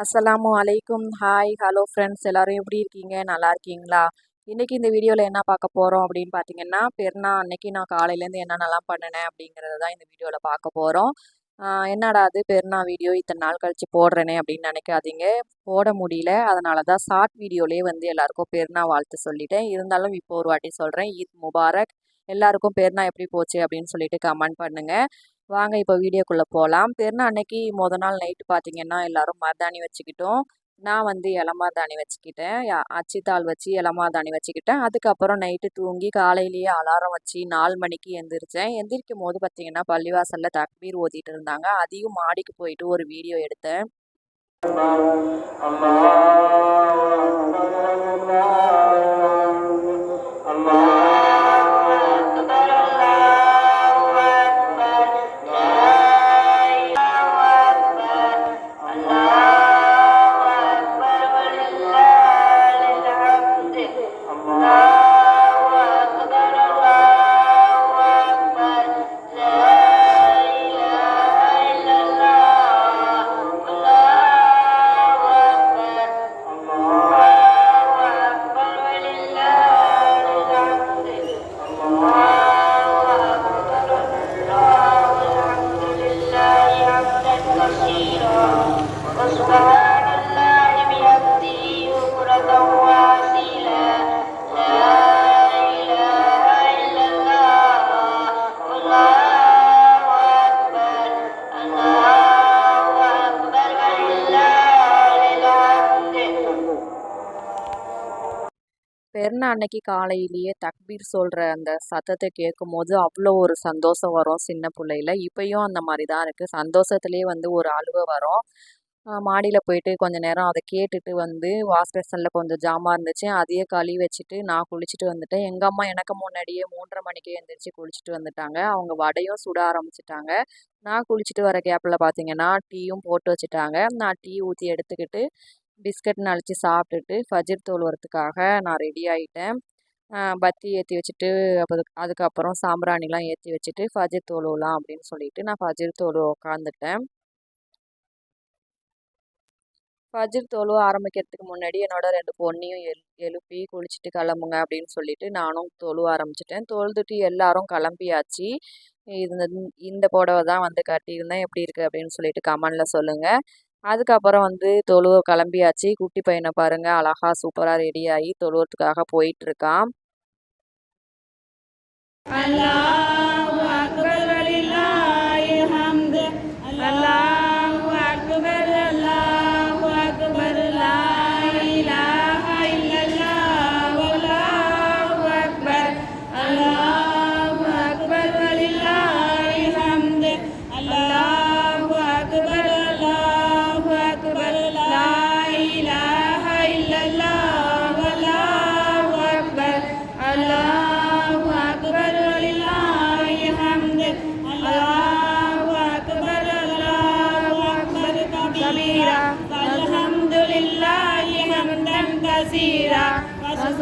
அஸ்ஸலாமு அலைக்கும். Hi hello friends எல்லோரும் எப்படி இருக்கீங்க? நல்லா இருக்கீங்களா? இன்றைக்கி இந்த வீடியோவில் என்ன பார்க்க போகிறோம் அப்படின்னு பார்த்தீங்கன்னா பெருநா அன்னைக்கு நான் காலையிலேருந்து என்னென்னலாம் பண்ணினேன் அப்படிங்கிறத தான் இந்த வீடியோவில் பார்க்க போகிறோம் என்னடா அது? பெருநா வீடியோ இத்தனை நாள் கழித்து போடுறேனே அப்படின்னு நினைக்காதீங்க. போட முடியல. அதனால தான் ஷார்ட் வீடியோலேயே வந்து எல்லாருக்கும் பெருநா வாழ்த்து சொல்லிட்டேன். இருந்தாலும் இப்போ ஒரு வாட்டி சொல்கிறேன் ஈத் முபாரக். எல்லாருக்கும் பெருநா எப்படி போச்சு அப்படின்னு சொல்லிட்டு கமெண்ட் பண்ணுங்கள் வாங்க இப்போ வீடியோக்குள்ளே போகலாம் பெருநாள் அன்னைக்கு முத நாள் நைட்டு பார்த்தீங்கன்னா எல்லோரும் மருதாணி வச்சுக்கிட்டோம் நான் வந்து இளமருதாணி வச்சுக்கிட்டேன் அச்சித்தாள் வச்சு இளமருதாணி வச்சுக்கிட்டேன் அதுக்கப்புறம் நைட்டு தூங்கி காலையிலேயே அலாரம் வச்சு நாலு மணிக்கு எந்திரிச்சேன் எந்திரிக்கும் போது பார்த்தீங்கன்னா பள்ளிவாசலில் தக்பீர் ஓதிட்டு இருந்தாங்க அதையும் மாடிக்கு போயிட்டு ஒரு வீடியோ எடுத்தேன் அம்மா பெருநா அன்னைக்கு காலையிலேயே தக்பீர் சொல்கிற அந்த சத்தத்தை கேட்கும் போது அவ்வளோ ஒரு சந்தோஷம் வரும் சின்ன பிள்ளையில. இப்பயும் அந்த மாதிரி தான் இருக்குது சந்தோஷத்துலேயே வந்து ஒரு அழுவை வரும். மாடியில் போயிட்டு கொஞ்ச நேரம் அதை கேட்டுட்டு வந்து வாஷ் பேசனில் கொஞ்சம் ஜாமான் இருந்துச்சு. அதையே கழுவி வச்சுட்டு நான் குளிச்சுட்டு வந்துட்டேன். எங்கள் அம்மா எனக்கு முன்னாடியே மூன்றரை மணிக்கே எழுந்திரிச்சு குளிச்சுட்டு வந்துட்டாங்க. அவங்க வடையும் சுட ஆரம்பிச்சிட்டாங்க. நான் குளிச்சுட்டு வர கேப்பில் பார்த்தீங்கன்னா டீயும் போட்டு வச்சுட்டாங்க. நான் டீ ஊற்றி எடுத்துக்கிட்டு பிஸ்கட் நலிச்சு சாப்பிட்டுட்டு ஃபஜர் தொழுவுறதுக்காக நான் ரெடி ஆகிட்டேன் பத்தி ஏற்றி வச்சுட்டு அப்போ அதுக்கப்புறம் சாம்பிராணிலாம் ஏற்றி வச்சுட்டு ஃபஜர் தொழுவலாம் அப்படின்னு சொல்லிட்டு நான் ஃபஜிர் தொழுவ உட்காந்துட்டேன் ஃபஜிர் தொழுவ ஆரம்பிக்கிறதுக்கு முன்னாடி என்னோட ரெண்டு பொண்ணையும் எல் எழுப்பி குளிச்சுட்டு கிளம்புங்க அப்படின்னு சொல்லிட்டு நானும் தொழு ஆரம்பிச்சிட்டேன். தொழுதுட்டு எல்லாரும் கிளம்பியாச்சு. இந்த இந்த புடவை தான் வந்து கட்டியிருந்தேன். எப்படி இருக்குது அப்படின்னு சொல்லிட்டு கமெண்டில் சொல்லுங்கள் அதுக்கப்புறம் வந்து தொழுவ கிளம்பியாச்சு. குட்டி பையனை பாருங்க அழகா சூப்பராக ரெடி ஆகி தொழுவத்துக்காக போயிட்டு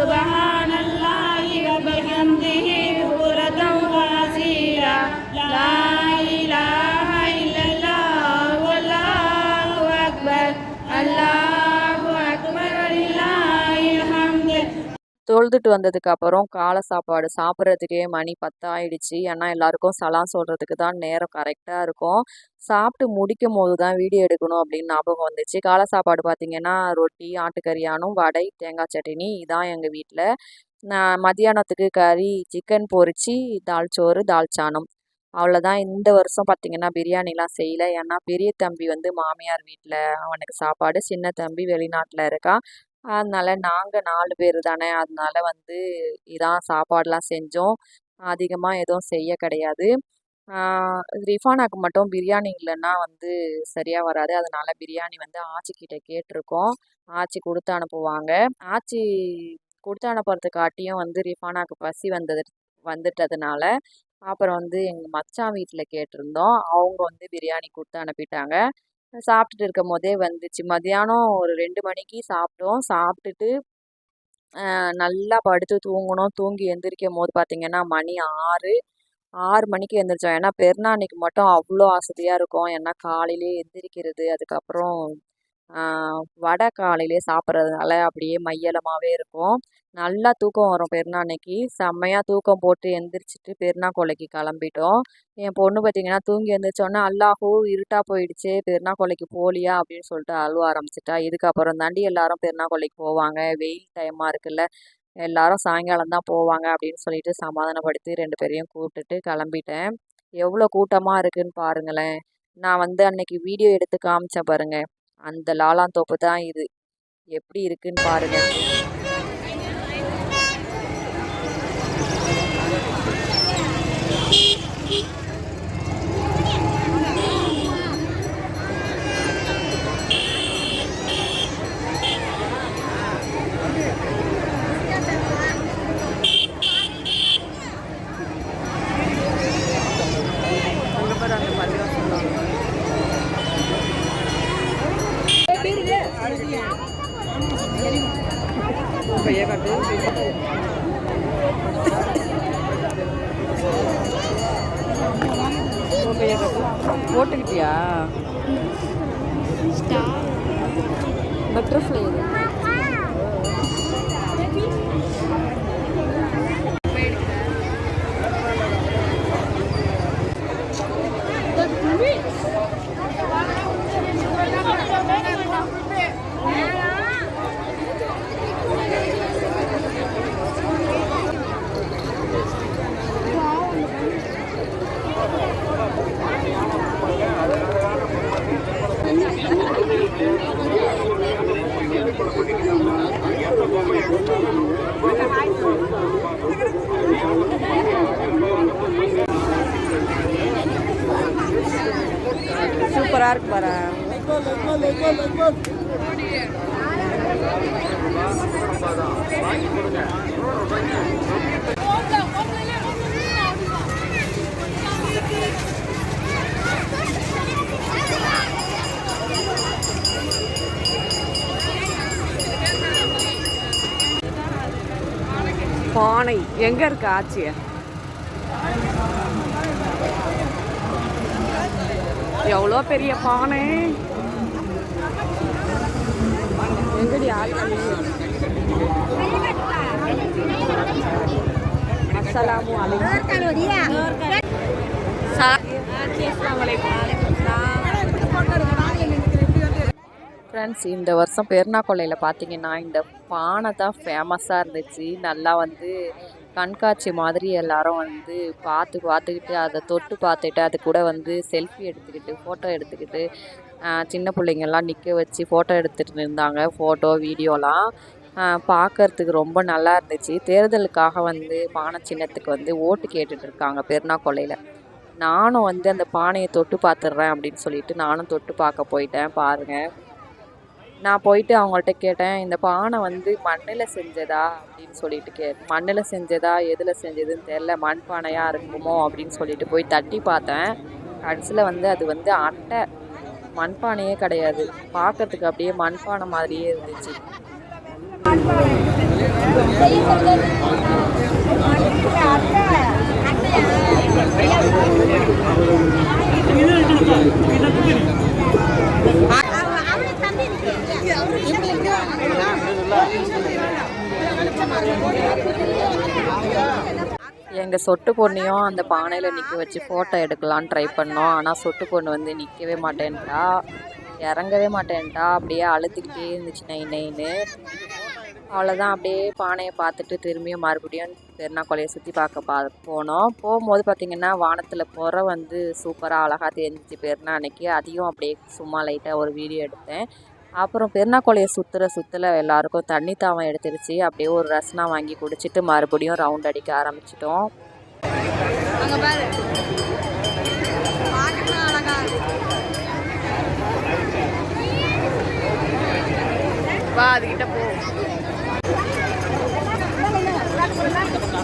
拜拜 தொழுதுட்டு வந்ததுக்கு அப்புறம் காலை சாப்பாடு சாப்பிட்றதுக்கே மணி பத்தாயிடுச்சு. ஏன்னா எல்லாருக்கும் சலாம் சொல்கிறதுக்கு தான் நேரம் கரெக்டாக இருக்கும். சாப்பிட்டு முடிக்கும் போது தான் வீடியோ எடுக்கணும் அப்படின்னு ஞாபகம் வந்துச்சு. காலை சாப்பாடு பார்த்தீங்கன்னா ரொட்டி ஆட்டுக்கறியானும் வடை தேங்காய் சட்னி இதான் எங்கள் வீட்டில் நான் மதியானத்துக்கு கறி சிக்கன் பொரிச்சு தால் சோறு தால் அவ்வளோதான் இந்த வருஷம் பார்த்திங்கன்னா பிரியாணிலாம் செய்யல. ஏன்னா பெரிய தம்பி வந்து மாமியார் வீட்டில் அவனுக்கு சாப்பாடு சின்ன தம்பி வெளிநாட்டில் இருக்கான் அதனால நாங்கள் நாலு பேர் தானே. அதனால வந்து இதான் சாப்பாடெலாம் செஞ்சோம். அதிகமாக எதுவும் செய்ய கிடையாது. ரிஃபானாக்கு மட்டும் பிரியாணி இல்லைன்னா வந்து சரியாக வராது. அதனால பிரியாணி வந்து ஆச்சிக்கிட்ட கேட்டிருக்கோம். ஆச்சி கொடுத்து அனுப்புவாங்க. ஆச்சி கொடுத்து அனுப்புறதுக்காட்டியும் வந்து ரிஃபானாக்கு பசி வந்தது வந்துட்டதுனால அப்புறம் வந்து எங்கள் மச்சான் வீட்டில் கேட்டிருந்தோம். அவங்க வந்து பிரியாணி கொடுத்து அனுப்பிட்டாங்க. சாப்பிட்டுட்டு இருக்கும் போதே வந்துச்சு. மதியானம் ஒரு ரெண்டு மணிக்கு சாப்பிட்டோம். சாப்பிட்டுட்டு நல்லா படுத்து தூங்கினோம் தூங்கி எந்திரிக்கும் போது பார்த்தீங்கன்னா மணி ஆறு ஆறு மணிக்கு எந்திரிச்சோம். ஏன்னா பெருநாளைக்கு அன்னைக்கு மட்டும் அவ்வளோ அசதியாக இருக்கும். ஏன்னா காலையிலே எந்திரிக்கிறது அதுக்கப்புறம் வடை காலையிலே சாப்பிட்றதுனால அப்படியே மையலமாகவே இருக்கும். நல்லா தூக்கம் வரும் பெருநாள் அன்னைக்கு. செம்மையாக தூக்கம் போட்டு எந்திரிச்சிட்டு பெருநா கொலைக்கு கிளம்பிட்டோம். என் பொண்ணு பார்த்தீங்கன்னா தூங்கி எழுந்திரிச்சோன்னே அல்லாஹூ இருட்டாக போயிடுச்சு பெருநா கொலைக்கு போலியா? அப்படின்னு சொல்லிட்டு அழுவ ஆரம்பிச்சிட்டா. இதுக்கப்புறம் தாண்டி எல்லாரும் பெருநா கொலைக்கு போவாங்க. வெயில் டைமாக இருக்குல்ல எல்லாரும் சாயங்காலம் தான் போவாங்க அப்படின்னு சொல்லிட்டு சமாதானப்படுத்தி ரெண்டு பேரையும் கூப்பிட்டுட்டு கிளம்பிட்டேன். எவ்வளோ கூட்டமாக இருக்குன்னு பாருங்களேன். நான் வந்து அன்னைக்கு வீடியோ எடுத்து காமிச்சேன் பாருங்கள் அந்த லாலாந்தோப்பு தான் இது. எப்படி இருக்குன்னு பாருங்க அங்கே பாரு அந்த பள்ளிவாசல் சொல்லுவாங்க கையை காட்டு உன் கையை காட்டு போட்டுக்கிட்டியா? பட்டர்ஃப்ளை இது சூப்பராக இருக்கு பாரு பானை. எங்க இருக்கு ஆட்சிய எவ்வளோ பெரிய பானை? எங்கடி ஆட்சி அஸ்ஸலாமு ஃப்ரெண்ட்ஸ் இந்த வருஷம் பெருநாக்கொல்லையில் பார்த்தீங்கன்னா இந்த பானை தான் ஃபேமஸாக இருந்துச்சு. நல்லா வந்து கண்காட்சி மாதிரி எல்லாரும் வந்து பார்த்து பார்த்துக்கிட்டு அதை தொட்டு பார்த்துட்டு அது கூட வந்து செல்ஃபி எடுத்துக்கிட்டு ஃபோட்டோ எடுத்துக்கிட்டு சின்ன பிள்ளைங்கள்லாம் நிற்க வச்சு ஃபோட்டோ எடுத்துகிட்டு இருந்தாங்க. ஃபோட்டோ வீடியோலாம் பார்க்கறதுக்கு ரொம்ப நல்லா இருந்துச்சு. தேர்தலுக்காக வந்து பானை சின்னத்துக்கு வந்து ஓட்டு கேட்டுட்டு இருக்காங்க பெருநாக்கொல்லையில் நானும் வந்து அந்த பானையை தொட்டு பார்த்துடுறேன் அப்படின்னு சொல்லிட்டு நானும் தொட்டு பார்க்க போயிட்டேன். பாருங்கள் நான் போயிட்டு அவங்கள்ட்ட கேட்டேன் இந்த பானை வந்து மண்ணில் செஞ்சதா? அப்படின்னு சொல்லிட்டு கே மண்ணில் செஞ்சதா? எதில் செஞ்சதுன்னு தெரில மண் பானையாக இருக்குமோ? அப்படின்னு சொல்லிட்டு போய் தட்டி பார்த்தேன். கடைசியில் வந்து அது வந்து அட்டை. மண்பானையே கிடையாது. பார்க்கறதுக்கு அப்படியே மண்பானை மாதிரியே இருந்துச்சு. எங்கள் சொட்டு பொண்ணையும் அந்த பானையில் நிற்க வச்சு ஃபோட்டோ எடுக்கலான்னு ட்ரை பண்ணோம். ஆனால் சொட்டு பொண்ணு வந்து நிற்கவே மாட்டேன்ட்டா. இறங்கவே மாட்டேன்ட்டா. அப்படியே அழுதுகிட்டே இருந்துச்சு நை நைன்னு. அவ்வளோதான் அப்படியே பானையை பார்த்துட்டு திரும்பியும் மறுபடியும் பெருநாக்கொலையை சுற்றி பார்க்க பா போனோம். போகும்போது பார்த்திங்கன்னா வானத்தில் புற வந்து சூப்பராக அழகாக தெரிஞ்சிச்சு. பெருனா அன்னைக்கு அதையும் அப்படியே சும்மா லைட்டாக ஒரு வீடியோ எடுத்தேன். அப்புறம் பெருநாக்கோலையை சுற்றுற சுற்றுல எல்லாருக்கும் தண்ணி தாவம் எடுத்துருச்சு அப்படியே ஒரு ரசனா வாங்கி குடிச்சிட்டு மறுபடியும் ரவுண்ட் அடிக்க ஆரம்பிச்சிட்டோம். வா அதுகிட்ட போ. ஹாய்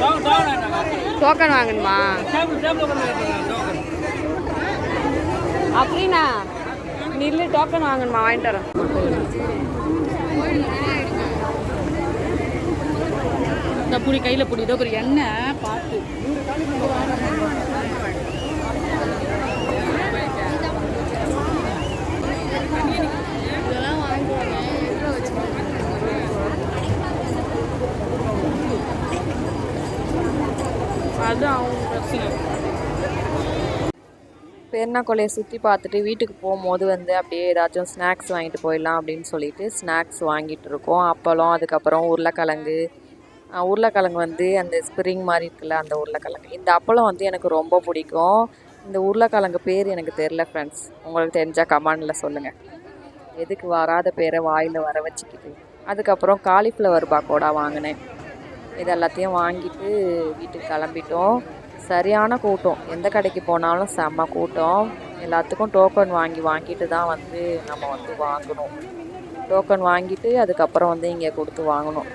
முபாரக் டோக்கன் வாங்கணுமா? அப்படின்னா நில்லு டோக்கன் வாங்கணுமா? வாங்கிட்டு வரேன் இந்த புடி கையில் புடி இதோ ஒரு எண்ணெய் பார்த்து. அது அவங்க பிரச்சனை. பெருநாக்கொலையை சுற்றி பார்த்துட்டு வீட்டுக்கு போகும்போது வந்து அப்படியே ஏதாச்சும் ஸ்நாக்ஸ் வாங்கிட்டு போயிடலாம் அப்படின்னு சொல்லிட்டு ஸ்நாக்ஸ் வாங்கிட்டு இருக்கோம். அப்பளம் அதுக்கப்புறம் உருளைக்கிழங்கு. உருளைக்கிழங்கு வந்து அந்த ஸ்ப்ரிங் மாதிரி இருக்குல்ல அந்த உருளைக்கிழங்கு. இந்த அப்பளம் வந்து எனக்கு ரொம்ப பிடிக்கும். இந்த உருளைக்கிழங்கு பேர் எனக்கு தெரில ஃப்ரெண்ட்ஸ் உங்களுக்கு தெரிஞ்சால் கமாண்டில் சொல்லுங்கள் எதுக்கு வராத பேரை வாயில் வர வச்சுக்கிட்டு. அதுக்கப்புறம் காலிஃப்ளவர் பக்கோடா வாங்கினேன். இது எல்லாத்தையும் வாங்கிட்டு வீட்டுக்கு கிளம்பிட்டோம். சரியான கூட்டம். எந்த கடைக்கு போனாலும் செம்ம கூட்டம். எல்லாத்துக்கும் டோக்கன் வாங்கி வாங்கிட்டு தான் வந்து நம்ம வந்து வாங்கணும். டோக்கன் வாங்கிட்டு அதுக்கப்புறம் வந்து இங்கே கொடுத்து வாங்கணும்.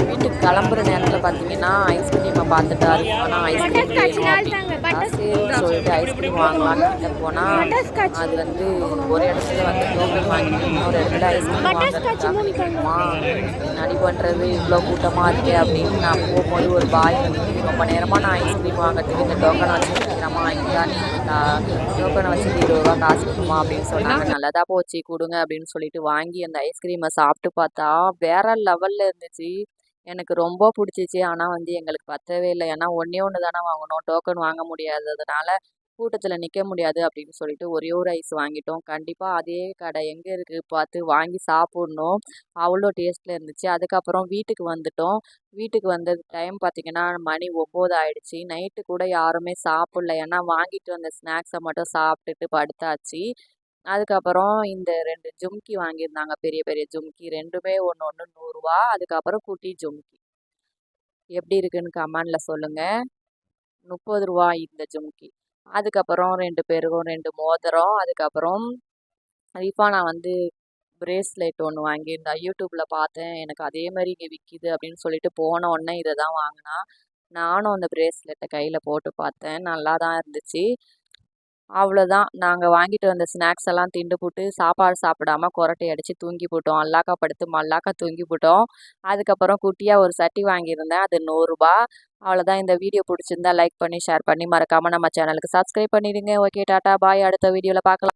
வீட்டுக்கு கிளம்புற நேரத்தில் பார்த்தீங்கன்னா ஐஸ்கிரீமை பார்த்துட்டு ஆனால் ஐஸ்கிரீம் சரின்னு சொல்லிட்டு ஐஸ்கிரீம் வாங்கலாம்னு கிட்ட போனால் அது வந்து ஒரு இடத்துல வந்து டோக்கன் வாங்கிட்டு இன்னொரு இடத்துல ஐஸ்கிரீம் வாங்குறதுக்காக நடி பண்ணுறது இவ்வளோ கூட்டமாக இருக்கே அப்படின்னு நான் போகும்போது ஒரு பாய் வந்து ரொம்ப நேரமாக நான் ஐஸ்கிரீம் வாங்குறதுக்கு இந்த டோக்கனை வச்சு நிற்கிறமா இந்தா நீ டோக்கனை வச்சு இருபது ரூபா காசு கொடுமா அப்படின்னு சொன்னாங்க நல்லதாக போச்சு கொடுங்க அப்படின்னு சொல்லிட்டு வாங்கி அந்த ஐஸ்கிரீமை சாப்பிட்டு பார்த்தா வேற லெவலில் இருந்துச்சு. எனக்கு ரொம்ப பிடிச்சிச்சு. ஆனால் வந்து எங்களுக்கு பத்தவே இல்லை. ஏன்னா ஒன்றே ஒன்று தானே வாங்கினோம் டோக்கன் வாங்க முடியாததுனால கூட்டத்தில் நிற்க முடியாது அப்படின்னு சொல்லிட்டு ஒரே ஒரு ஐஸ் வாங்கிட்டோம். கண்டிப்பாக அதே கடை எங்கே இருக்குது பார்த்து வாங்கி சாப்பிட்ணும். அவ்வளோ டேஸ்ட்டில் இருந்துச்சு. அதுக்கப்புறம் வீட்டுக்கு வந்துட்டோம். வீட்டுக்கு வந்த டைம் பார்த்திங்கன்னா மணி ஒம்பது ஆயிடுச்சு. நைட்டு கூட யாருமே சாப்பிட்ல. ஏன்னா வாங்கிட்டு வந்த ஸ்நாக்ஸை மட்டும் சாப்பிட்டுட்டு படுத்தாச்சு. அதுக்கப்புறம் இந்த ரெண்டு ஜும்கி வாங்கியிருந்தாங்க. பெரிய பெரிய ஜும்கி. ரெண்டுமே ஒன்று ஒன்று நூறுரூவா அதுக்கப்புறம் குட்டி ஜும்கி. எப்படி இருக்குன்னு கமெண்டில் சொல்லுங்கள் முப்பது ரூபா இந்த ஜும்கி. அதுக்கப்புறம் ரெண்டு பேருக்கும் ரெண்டு மோதிரம். அதுக்கப்புறம் ரிஃபானா வந்து பிரேஸ்லெட் ஒன்று வாங்கியிருந்தா. யூடியூப்பில் பார்த்தேன். எனக்கு அதே மாதிரி இங்கே விற்கிது அப்படின்னு சொல்லிட்டு போன உடனே இதை தான் வாங்கினா. நானும் அந்த பிரேஸ்லெட்டை கையில் போட்டு பார்த்தேன். நல்லா தான் இருந்துச்சு. அவ்வளோதான். நாங்கள் வாங்கிட்டு வந்த ஸ்நாக்ஸ் எல்லாம் திண்டு போட்டு சாப்பாடு சாப்பிடாம கொரட்டை அடித்து தூங்கி போட்டோம். அல்லாக்கா படுத்து மல்லாக்கா தூங்கி போட்டோம். அதுக்கப்புறம் குட்டியாக ஒரு சட்டி வாங்கியிருந்தேன். அது நூறுரூபா அவ்வளோதான். இந்த வீடியோ பிடிச்சிருந்தா லைக் பண்ணி ஷேர் பண்ணி மறக்காமல் நம்ம சேனலுக்கு சப்ஸ்கிரைப் பண்ணிடுங்க. Okay tata. பாய். அடுத்த வீடியோவில் பார்க்கலாம்.